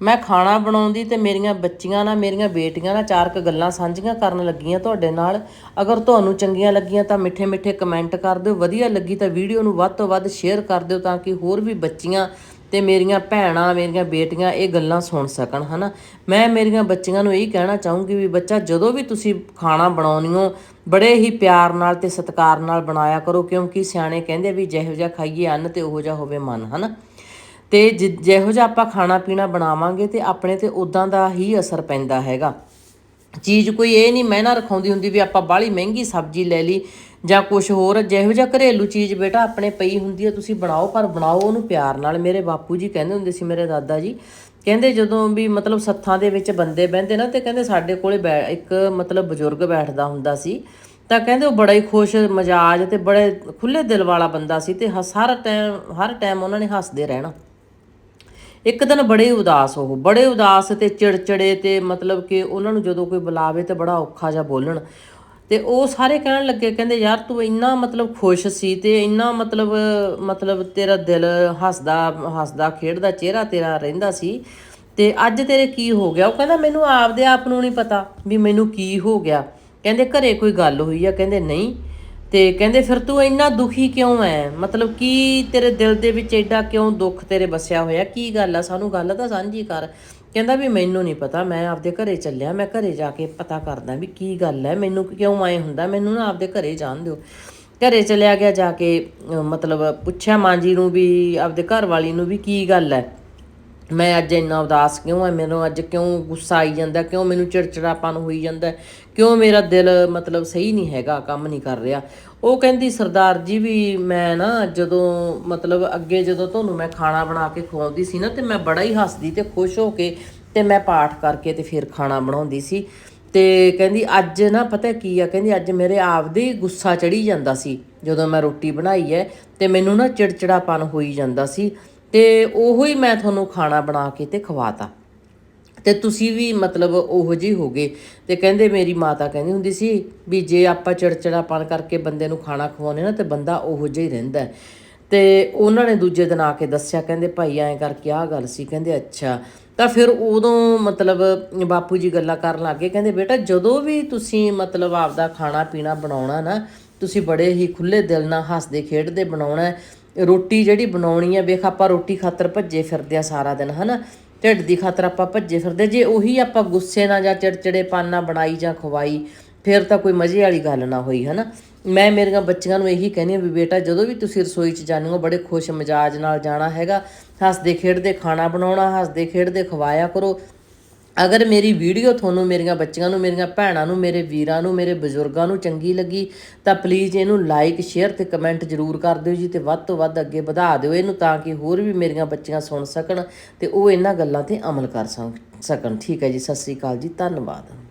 ਮੈਂ ਖਾਣਾ ਬਣਾਉਂਦੀ ਤੇ ਮੇਰੀਆਂ ਬੱਚੀਆਂ ਨਾਲ, ਮੇਰੀਆਂ ਬੇਟੀਆਂ ਨਾਲ ਚਾਰ ਕੁ ਗੱਲਾਂ ਸਾਂਝੀਆਂ ਕਰਨ ਲੱਗੀਆਂ ਤੁਹਾਡੇ ਨਾਲ। ਅਗਰ ਤੁਹਾਨੂੰ ਚੰਗੀਆਂ ਲੱਗੀਆਂ ਤਾਂ ਮਿੱਠੇ ਮਿੱਠੇ ਕਮੈਂਟ ਕਰ ਦਿਓ। ਵਧੀਆ ਲੱਗੀ ਤਾਂ ਵੀਡੀਓ ਨੂੰ ਵੱਧ ਤੋਂ ਵੱਧ ਸ਼ੇਅਰ ਕਰ ਦਿਓ ਤਾਂ ਕਿ ਹੋਰ ਵੀ ਬੱਚੀਆਂ ਤੇ ਮੇਰੀਆਂ ਭੈਣਾਂ, ਮੇਰੀਆਂ ਬੇਟੀਆਂ ਇਹ ਗੱਲਾਂ ਸੁਣ ਸਕਣ, ਹਨਾ? ਮੈਂ ਮੇਰੀਆਂ ਬੱਚੀਆਂ ਨੂੰ ਇਹੀ ਕਹਿਣਾ ਚਾਹੂੰਗੀ ਵੀ ਬੱਚਾ, ਜਦੋਂ ਵੀ ਤੁਸੀਂ ਖਾਣਾ ਬਣਾਉਣੀ ਹੋ, ਬੜੇ ਹੀ ਪਿਆਰ ਨਾਲ ਤੇ ਸਤਿਕਾਰ ਨਾਲ ਬਣਾਇਆ ਕਰੋ, ਕਿਉਂਕਿ ਸਿਆਣੇ ਕਹਿੰਦੇ ਵੀ ਜਿਹੋ ਜਿਹਾ ਖਾਈਏ ਅੰਨ ਤੇ ਉਹੋ ਜਿਹਾ ਹੋਵੇ ਮਨ, ਹਨਾ? ਤੇ ਜਿ- ਜਿਹੋ ਜਿਹਾ ਆਪਾਂ ਖਾਣਾ ਪੀਣਾ ਬਣਾਵਾਂਗੇ ਤੇ ਆਪਣੇ ਤੇ ਉਦਾਂ ਦਾ ਹੀ ਅਸਰ ਪੈਂਦਾ ਹੈਗਾ। ਚੀਜ਼ ਕੋਈ ਇਹ ਨਹੀਂ ਮਹਿਨਾ ਰਖਾਉਂਦੀ ਹੁੰਦੀ ਵੀ ਆਪਾਂ ਬਾਹਲੀ ਮਹਿੰਗੀ ਸਬਜ਼ੀ ਲੈ ਲਈ ਜਾਂ ਕੁਝ ਹੋਰ, ਜਿਹੋ ਜਿਹਾ ਘਰੇਲੂ ਚੀਜ਼ ਬੇਟਾ ਆਪਣੇ ਪਈ ਹੁੰਦੀ ਹੈ ਤੁਸੀਂ ਬਣਾਓ, ਪਰ ਬਣਾਓ ਉਹਨੂੰ ਪਿਆਰ ਨਾਲ। ਮੇਰੇ ਬਾਪੂ ਜੀ ਕਹਿੰਦੇ ਹੁੰਦੇ ਸੀ, ਮੇਰੇ ਦਾਦਾ ਜੀ, ਕਹਿੰਦੇ ਜਦੋਂ ਵੀ ਮਤਲਬ ਸੱਥਾਂ ਦੇ ਵਿੱਚ ਬੰਦੇ ਬਹਿੰਦੇ ਨਾ ਤੇ ਕਹਿੰਦੇ ਸਾਡੇ ਕੋਲੇ ਬੈ- ਇੱਕ ਮਤਲਬ ਬਜ਼ੁਰਗ ਬੈਠਦਾ ਹੁੰਦਾ ਸੀ, ਤਾਂ ਕਹਿੰਦੇ ਉਹ ਬੜਾ ਹੀ ਖੁਸ਼, ਮਜਾਜ ਤੇ ਬੜੇ ਖੁੱਲੇ ਦਿਲ ਵਾਲਾ ਬੰਦਾ ਸੀ ਤੇ ਹਰ ਟਾਈਮ ਹਰ ਟਾਈਮ ਉਹਨਾਂ ਨੇ ਹੱਸਦੇ ਰਹਿਣਾ। ਇੱਕ ਦਿਨ ਬੜੇ ਉਦਾਸ ਉਹ, ਬੜੇ ਉਦਾਸ ਤੇ ਚਿੜਚਿੜੇ ਤੇ ਮਤਲਬ ਕਿ ਉਹਨਾਂ ਨੂੰ ਜਦੋਂ ਕੋਈ ਬੁਲਾਵੇ ਤੇ ਬੜਾ ਔਖਾ ਜਿਹਾ ਬੋਲਣ। ਤੇ ਉਹ ਸਾਰੇ ਕਹਿਣ ਲੱਗੇ, ਕਹਿੰਦੇ, ਯਾਰ ਤੂੰ ਇੰਨਾ ਮਤਲਬ ਖੁਸ਼ ਸੀ ਤੇ ਇੰਨਾ ਮਤਲਬ ਮਤਲਬ ਤੇਰਾ ਦਿਲ ਹੱਸਦਾ ਹੱਸਦਾ, ਖੇਡਦਾ, ਚਿਹਰਾ ਤੇਰਾ ਰਹਿੰਦਾ ਸੀ ਤੇ ਅੱਜ ਤੇਰੇ ਕੀ ਹੋ ਗਿਆ? ਉਹ ਕਹਿੰਦਾ, ਮੈਨੂੰ ਆਪਦੇ ਆਪ ਨੂੰ ਨਹੀਂ ਪਤਾ ਵੀ ਮੈਨੂੰ ਕੀ ਹੋ ਗਿਆ। ਕਹਿੰਦੇ, ਘਰੇ ਕੋਈ ਗੱਲ ਹੋਈ ਆ? ਕਹਿੰਦੇ, ਨਹੀਂ। ਤੇ ਕਹਿੰਦੇ ਫਿਰ ਤੂੰ ਇੰਨਾ ਦੁਖੀ ਕਿਉਂ ਐ? ਮਤਲਬ ਕੀ ਤੇਰੇ ਦਿਲ ਦੇ ਵਿੱਚ ਐਡਾ ਕਿਉਂ ਦੁੱਖ ਤੇਰੇ ਵਸਿਆ ਹੋਇਆ? ਕੀ ਗੱਲ ਆ? ਸਾਨੂੰ ਗੱਲ ਤਾਂ ਸਾਂਝੀ ਕਰ। ਕਹਿੰਦਾ ਵੀ ਮੈਨੂੰ ਨਹੀਂ ਪਤਾ, ਮੈਂ ਆਪਦੇ ਘਰੇ ਚੱਲਿਆ, ਮੈਂ ਘਰੇ ਜਾ ਕੇ ਪਤਾ ਕਰਦਾ ਵੀ ਕੀ ਗੱਲ ਹੈ ਮੈਨੂੰ ਕਿਉਂ ਆਏ ਹੁੰਦਾ? ਮੈਨੂੰ ਨਾ ਆਪਦੇ ਘਰੇ ਜਾਣ ਦਿਓ। ਘਰੇ ਚਲਿਆ ਗਿਆ ਜਾ ਕੇ ਮਤਲਬ ਪੁੱਛਿਆ ਮਾਂ ਜੀ ਨੂੰ ਵੀ, ਆਪਦੇ ਘਰ ਵਾਲੀ ਨੂੰ ਵੀ ਕੀ ਗੱਲ ਹੈ ਮੈਂ ਅੱਜ ਇੰਨਾ ਉਦਾਸ ਕਿਉਂ ਹੈ ਮੈਨੂੰ ਅੱਜ ਕਿਉਂ ਗੁੱਸਾ ਆਈ ਜਾਂਦਾ? ਕਿਉਂ ਮੈਨੂੰ ਚਿੜਚਿੜਾਪਨ ਹੋਈ ਜਾਂਦਾ? ਕਿਉਂ ਮੇਰਾ ਦਿਲ ਮਤਲਬ ਸਹੀ ਨਹੀਂ ਹੈਗਾ, ਕੰਮ ਨਹੀਂ ਕਰ ਰਿਹਾ। ਉਹ ਕਹਿੰਦੀ, ਸਰਦਾਰ ਜੀ ਵੀ ਮੈਂ ਨਾ ਜਦੋਂ ਮਤਲਬ ਅੱਗੇ ਜਦੋਂ ਤੁਹਾਨੂੰ ਮੈਂ ਖਾਣਾ ਬਣਾ ਕੇ ਖਵਾਉਂਦੀ ਸੀ ਨਾ, ਤੇ ਮੈਂ ਬੜਾ ਹੀ ਹੱਸਦੀ ਤੇ ਖੁਸ਼ ਹੋ ਕੇ ਤੇ ਮੈਂ ਪਾਠ ਕਰਕੇ ਤੇ ਫਿਰ ਖਾਣਾ ਬਣਾਉਂਦੀ ਸੀ। ਤੇ ਕਹਿੰਦੀ, ਅੱਜ ਨਾ ਪਤਾ ਕੀ ਆ, ਕਹਿੰਦੀ, ਅੱਜ ਮੇਰੇ ਆਪਦੇ ਗੁੱਸਾ ਚੜੀ ਜਾਂਦਾ ਸੀ। ਜਦੋਂ ਮੈਂ ਰੋਟੀ ਬਣਾਈ ਹੈ ਤੇ ਮੈਨੂੰ ਨਾ ਚਿੜਚਿੜਾਪਨ ਹੋਈ ਜਾਂਦਾ ਸੀ ਤੇ ਉਹੋ ਹੀ ਮੈਂ ਤੁਹਾਨੂੰ ਖਾਣਾ ਬਣਾ ਕੇ ਤੇ ਖਵਾਤਾ। ਤੇ ਤੁਸੀਂ ਵੀ ਮਤਲਬ ਉਹੋ ਜਿਹੀ ਹੋ ਗਏ। ਤੇ ਕਹਿੰਦੇ ਮੇਰੀ ਮਾਤਾ ਕਹਿੰਦੀ ਹੁੰਦੀ ਸੀ ਵੀ ਜੇ ਆਪਾਂ ਚਿੜਚਿੜਾਪਣ ਕਰਕੇ ਬੰਦੇ ਨੂੰ ਖਾਣਾ ਖਵਾਉਨੇ ਨਾ ਤੇ ਬੰਦਾ ਉਹੋ ਜਿਹਾ ਹੀ ਰਹਿੰਦਾ। ਹੈ। ਤੇ ਉਹਨਾਂ ਨੇ ਦੂਜੇ ਦਿਨ ਆ ਕੇ ਦੱਸਿਆ, ਕਹਿੰਦੇ ਭਾਈ ਐਂ ਕਰਕੇ ਆਹ ਗੱਲ ਸੀ, ਕਹਿੰਦੇ ਅੱਛਾ। ਤਾਂ ਫਿਰ ਉਦੋਂ ਮਤਲਬ ਬਾਪੂ ਜੀ ਗੱਲਾਂ ਕਰਨ ਲੱਗੇ ਕਹਿੰਦੇ ਬੇਟਾ ਜਦੋਂ ਵੀ ਤੁਸੀਂ ਮਤਲਬ ਆਪਦਾ ਖਾਣਾ ਪੀਣਾ ਬਣਾਉਣਾ ਨਾ, ਤੁਸੀਂ ਬੜੇ ਹੀ ਖੁੱਲੇ ਦਿਲ ਨਾਲ ਹੱਸਦੇ, ਖੇਡਦੇ ਬਣਾਉਣਾ। ਰੋਟੀ ਜਿਹੜੀ ਬਣਾਉਣੀ ਹੈ ਵੇਖ ਆਪਾਂ ਰੋਟੀ ਖਾਤਰ ਭੱਜੇ ਫਿਰਦੇ ਆ ਸਾਰਾ ਦਿਨ, ਹਨਾ? ਢਿੱਡ ਦੀ ਖਾਤਰ ਆਪਾਂ ਭੱਜੇ ਫਿਰਦੇ। ਜੇ ਉਹੀ ਆਪਾਂ ਗੁੱਸੇ ਨਾਲ ਜਾਂ ਚਿੜਚਿੜੇਪਨ ਨਾਲ ਬਣਾਈ ਜਾਂ ਖਵਾਈ, ਫਿਰ ਤਾਂ ਕੋਈ ਮਜ਼ੇ ਵਾਲੀ ਗੱਲ ਨਾ ਹੋਈ, ਹਨਾ? ਮੈਂ ਮੇਰੀਆਂ ਬੱਚੀਆਂ ਨੂੰ ਇਹੀ ਕਹਿੰਦੀ ਹਾਂ ਵੀ ਬੇਟਾ, ਜਦੋਂ ਵੀ ਤੁਸੀਂ ਰਸੋਈ 'ਚ ਜਾਂਦੇ ਹੋ, ਬੜੇ ਖੁਸ਼ ਮਿਜਾਜ ਨਾਲ ਜਾਣਾ ਹੈਗਾ। ਹੱਸਦੇ ਖੇਡਦੇ, ਖਾਣਾ ਬਣਾਉਣਾ, ਹੱਸਦੇ ਖੇਡਦੇ ਖਵਾਇਆ ਕਰੋ। ਅਗਰ ਮੇਰੀ ਵੀਡੀਓ ਤੁਹਾਨੂੰ ਮੇਰੀਆਂ ਬੱਚੀਆਂ ਨੂੰ, ਮੇਰੀਆਂ ਭੈਣਾਂ ਨੂੰ, ਮੇਰੇ ਵੀਰਾਂ ਨੂੰ, ਮੇਰੇ ਬਜ਼ੁਰਗਾਂ ਨੂੰ ਚੰਗੀ ਲੱਗੀ, ਤਾਂ ਪਲੀਜ਼ ਇਹਨੂੰ ਲਾਈਕ ਸ਼ੇਅਰ ਤੇ ਕਮੈਂਟ ਜ਼ਰੂਰ ਕਰ ਦਿਓ ਜੀ ਤੇ ਵੱਧ ਤੋਂ ਵੱਧ ਅੱਗੇ ਵਧਾ ਦਿਓ ਇਹਨੂੰ ਤਾਂ ਕਿ ਹੋਰ ਵੀ ਮੇਰੀਆਂ ਬੱਚੀਆਂ ਸੁਣ ਸਕਣ ਤੇ ਉਹ ਇਹਨਾਂ ਗੱਲਾਂ ਤੇ ਅਮਲ ਕਰ ਸਕ- ਸਕਣ। ਠੀਕ ਹੈ ਜੀ, ਸਤਿ ਸ੍ਰੀ ਅਕਾਲ ਜੀ, ਧੰਨਵਾਦ।